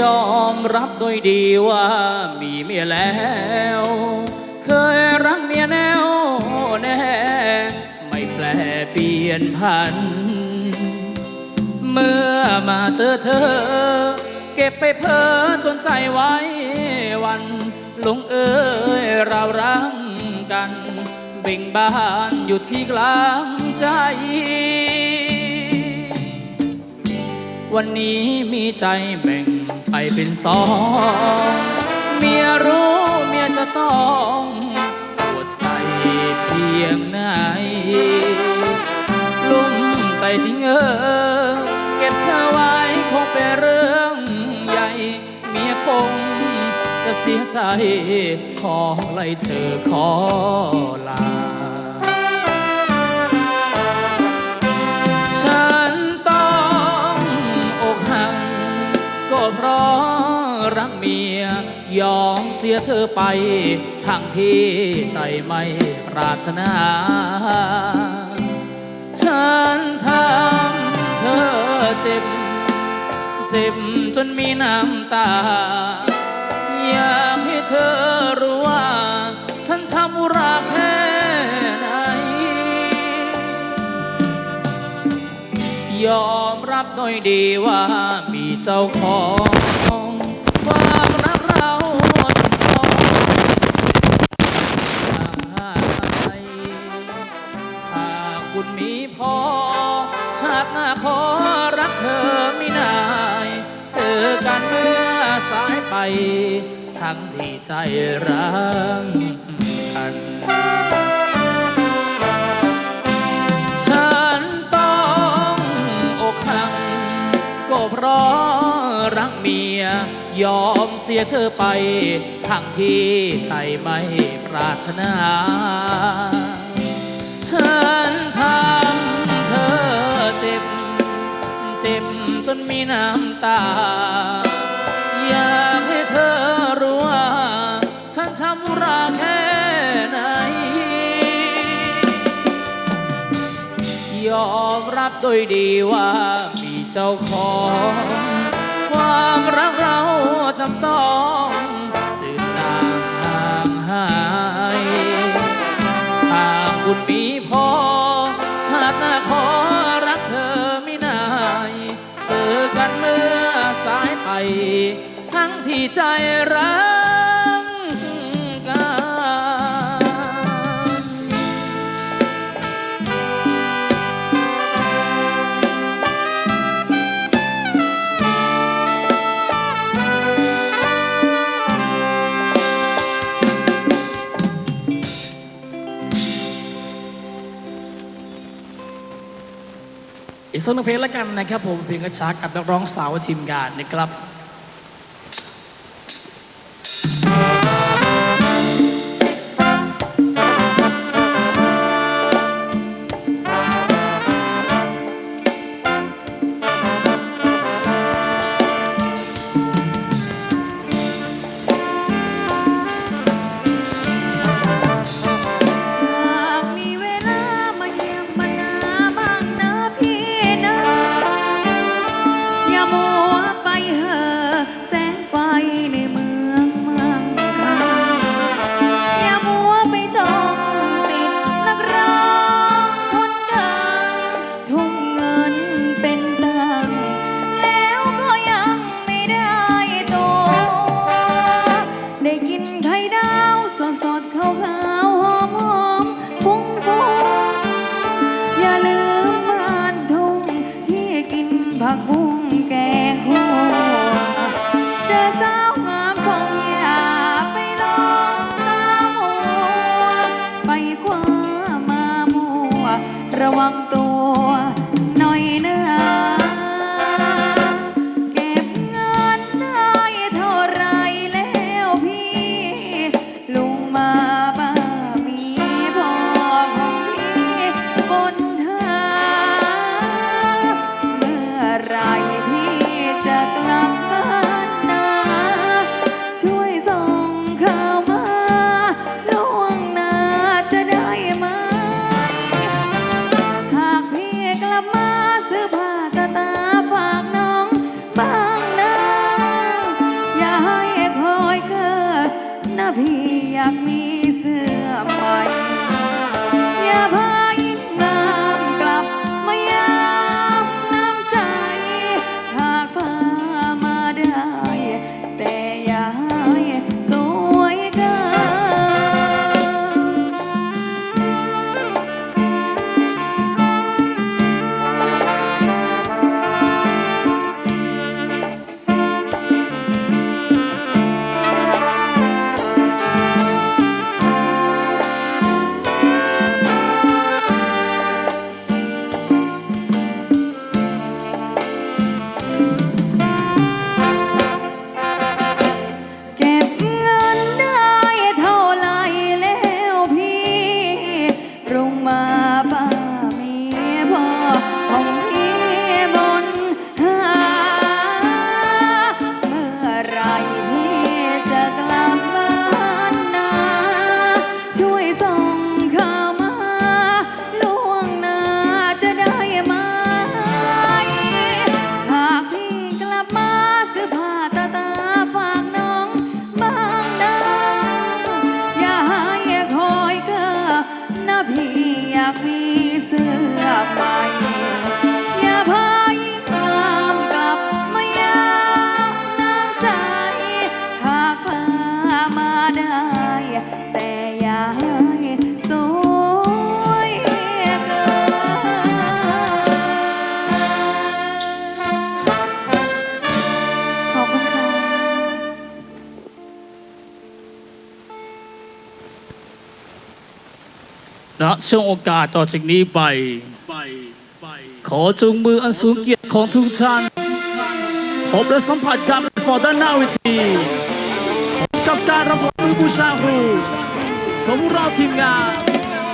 ยอมรับโดยดีว่ามีเมียแล้ว เคยรักเมียแนวแน่ ไม่แปลเปลี่ยนพัน เมื่อมาเจอเธอ เก็บไปเพ้อจนใจไว้วันหลงเอ้ยเรารักกัน เบ่งบานอยู่ที่กลางใจวันนี้มีใจแบ่ง ไปเป็นสอง เมียรู้เมียจะต้องปวดใจเพียงไหนลุ่มใจทิ้งเออเก็บเธอไว้คงเป็นเรื่องใหญ่ เมียคงจะเสียใจขอไล่เธอขอลา เมีย ยอมเสียเธอไป ทั้งที่ใจไม่ปรารถนา ฉันทำเธอเจ็บ เจ็บจนมีน้ำตา อยากให้เธอรู้ว่า ฉันช้ำรักแค่ไหน ยอมรับโดยดีว่ามีเจ้าของ ไป ทั้งที่ใจรักกันฉันต้องอกหักก็เพราะรักเมีย ยอมเสียเธอไป ทั้งที่ใจไม่ปรารถนาฉันทำเธอเจ็บ เจ็บจนมีน้ำตา ยอมรับโดยดีว่ามีเจ้าของ ความรักเราจำต้องจืดจางห่างหายหากบุญมีพอ ชาติหน้าขอรักเธอไม่นายเจอกันเมื่อสายไป ทั้งที่ใจรัก อีกสักหนึ่งเพลงแล้วกันนะครับผมเพลงกระชากกับนักร้องสาวทีมงานนะครับ ไปเหอะแสงไฟในเมืองมั่งคั่งอย่ามัวไปจองติดนักร้องคนดังทุ่มเงินเป็นตังแล้วก็ยังไม่ได้ตัวได้กินไข่ดาวสดสดๆขาวขาวหอมหอมฟุ้งฟุ้งอย่าลืมบ้านทุ่งที่กินผักบุ้งแก ระวังตัว ช่วงโอกาสต่อจากนี้ไป ขอจูงมืออันสูงเกียรติของทุกท่านพบและสัมผัสกับฟอร์ด้านหน้าเวทีกับการรับมือบูชาครูของพวกเราทีมงาน